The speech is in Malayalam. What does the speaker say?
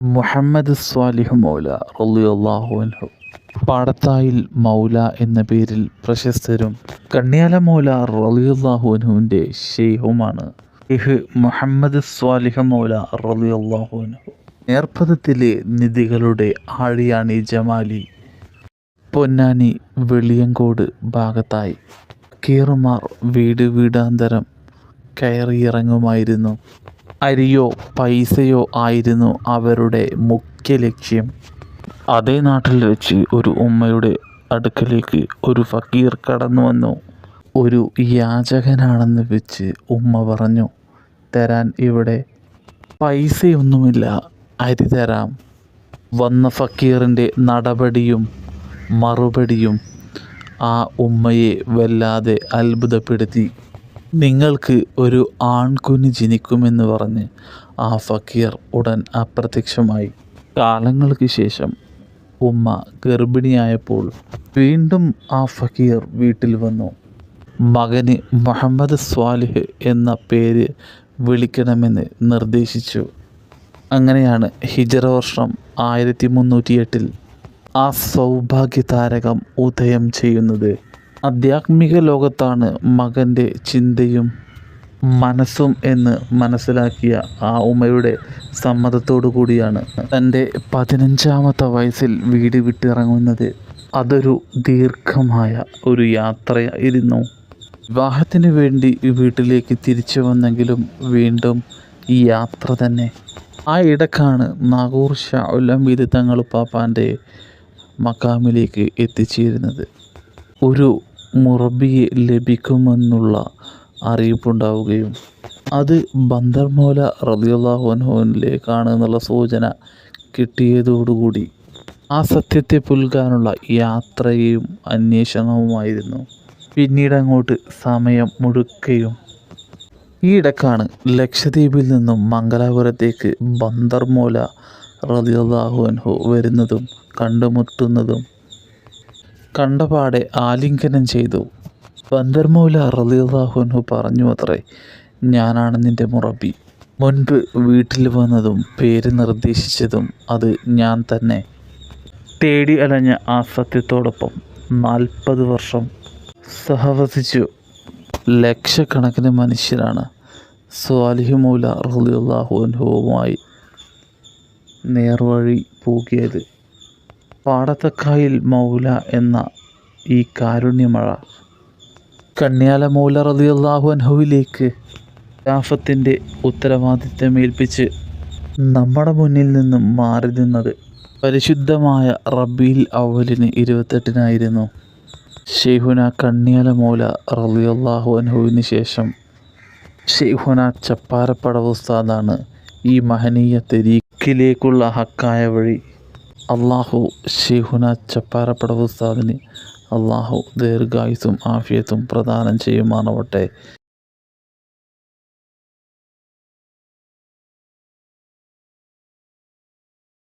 മുഹമ്മദ് സ്വാലിഹ് മൗല റളിയല്ലാഹു അൻഹു. പാടത്തായിൽ മൗല എന്ന പേരിൽ പ്രശസ്തരും കണ്ണിയാല മൗല റളിയല്ലാഹു അൻഹുവിന്റെ ഷെയ്ഹുമാണ് ഇഹ് മുഹമ്മദ് സ്വാലിഹ് മൗല റളിയല്ലാഹു അൻഹു. നേർപ്പദത്തിലെ നിധികളുടെ ആഴിയാണി ജമാലി. പൊന്നാനി വെളിയങ്കോട് ഭാഗത്തായി കീറുമാർ വീട് വീടാന്തരം കയറിയിറങ്ങുമായിരുന്നു. അരിയോ പൈസയോ ആയിരുന്നു അവരുടെ മുഖ്യ ലക്ഷ്യം. അതേ നാട്ടിൽ വെച്ച് ഒരു ഉമ്മയുടെ അടുക്കലേക്ക് ഒരു ഫക്കീർ കടന്നു വന്നു. ഒരു യാചകനാണെന്ന് വെച്ച് ഉമ്മ പറഞ്ഞു തരാൻ ഇവിടെ പൈസയൊന്നുമില്ല അരി തരാം. വന്ന ഫക്കീറിന്റെ നടപടിയും മറുപടിയും ആ ഉമ്മയെ വല്ലാതെ അത്ഭുതപ്പെടുത്തി. നിങ്ങൾക്ക് ഒരു ആൺകുഞ്ഞ് ജനിക്കുമെന്ന് പറഞ്ഞ് ആ ഫക്കീർ ഉടൻ അപ്രത്യക്ഷമായി. കാലങ്ങൾക്ക് ശേഷം ഉമ്മ ഗർഭിണിയായപ്പോൾ വീണ്ടും ആ ഫക്കീർ വീട്ടിൽ വന്നു. മകന് മുഹമ്മദ് സ്വാലിഹ് എന്ന പേര് വിളിക്കണമെന്ന് നിർദ്ദേശിച്ചു. അങ്ങനെയാണ് ഹിജറ വർഷം ആയിരത്തി മുന്നൂറ്റിയെട്ടിൽ ആ സൗഭാഗ്യ താരകം ഉദയം ചെയ്യുന്നത്. ആധ്യാത്മിക ലോകത്താണ് മകന്റെ ചിന്തയും മനസ്സും എന്ന് മനസ്സിലാക്കിയ ആ ഉമ്മയുടെ സമ്മതത്തോടു കൂടിയാണ് തന്റെ പതിനഞ്ചാമത്തെ വയസ്സിൽ വീട് വിട്ടിറങ്ങുന്നത്. അതൊരു ദീർഘമായ ഒരു യാത്രയായിരുന്നു. വിവാഹത്തിന് വേണ്ടി വീട്ടിലേക്ക് തിരിച്ചു വന്നെങ്കിലും വീണ്ടും ഈ യാത്ര തന്നെ. ആ ഇടക്കാണ് നാഗൂർ ഷാ ഉല്ലംബീദ് തങ്ങൾ പാപ്പാന്റെ മക്കാമിലേക്ക് എത്തിച്ചേരുന്നത്. ഒരു മുറബിയെ ലഭിക്കുമെന്നുള്ള അറിയിപ്പുണ്ടാവുകയും അത് ബന്ദർമോല റളിയല്ലാഹു അൻഹുവിലേക്കാണ് എന്നുള്ള സൂചന കിട്ടിയതോടുകൂടി ആ സത്യത്തെ പുൽകാനുള്ള യാത്രയും അന്വേഷണവുമായിരുന്നു. പിന്നീട് അങ്ങോട്ട് സമയം മുഴുക്കുകയും ഈ ഇടക്കാണ് ലക്ഷദ്വീപിൽ നിന്നും മംഗലാപുരത്തേക്ക് ബന്ദർമോല റളിയല്ലാഹു അൻഹു വരുന്നതും കണ്ടുമുട്ടുന്നതും കണ്ടപാടെ ആലിംഗനം ചെയ്തു. ബന്ദർമൗല റളിയല്ലാഹുൻഹു പറഞ്ഞു അത്രേ ഞാനാണ് നിന്റെ മുറബി. മുൻപ് വീട്ടിൽ വന്നതും പേര് നിർദ്ദേശിച്ചതും അത് ഞാൻ തന്നെ. തേടി അലഞ്ഞ ആ സത്യത്തോടൊപ്പം നാൽപ്പത് വർഷം സഹവസിച്ചു. ലക്ഷക്കണക്കിന് മനുഷ്യരാണ് സ്വാലിഹ് മൗല റളിയല്ലാഹു അൻഹുവുമായി നേർവഴി പൂകിയത്. പാടത്തക്കായിൽ മൗല എന്ന ഈ കാരുണ്യമഴ. കണ്യാല മൗല റതിയുള്ളാഹു അൻഹുവിലേക്ക് ഖിലാഫത്തിന്റെ ഉത്തരവാദിത്തം ഏൽപ്പിച്ച് നമ്മുടെ മുന്നിൽ നിന്നും മാറി നിന്നത് പരിശുദ്ധമായ റബീൽ അവലിന് ഇരുപത്തെട്ടിനായിരുന്നു. ഷെയ്ഹുന കണ്യാല മൗല റതിയുള്ളാഹു അൻഹുവിന് ശേഷം ഷെയ്ഹുന ചപ്പാരപ്പടവ് ഉസ്താദാണ് ഈ മഹനീയ തെരീക്കിലേക്കുള്ള ഹക്കായ വഴി അള്ളാഹു ഷെയ്ഖുന ചപ്പാരപ്പടവ് ഉസ്താദിന് അള്ളാഹു ദീർഘായുസും ആഫിയത്തും പ്രദാനം ചെയ്യുമാറാവട്ടെ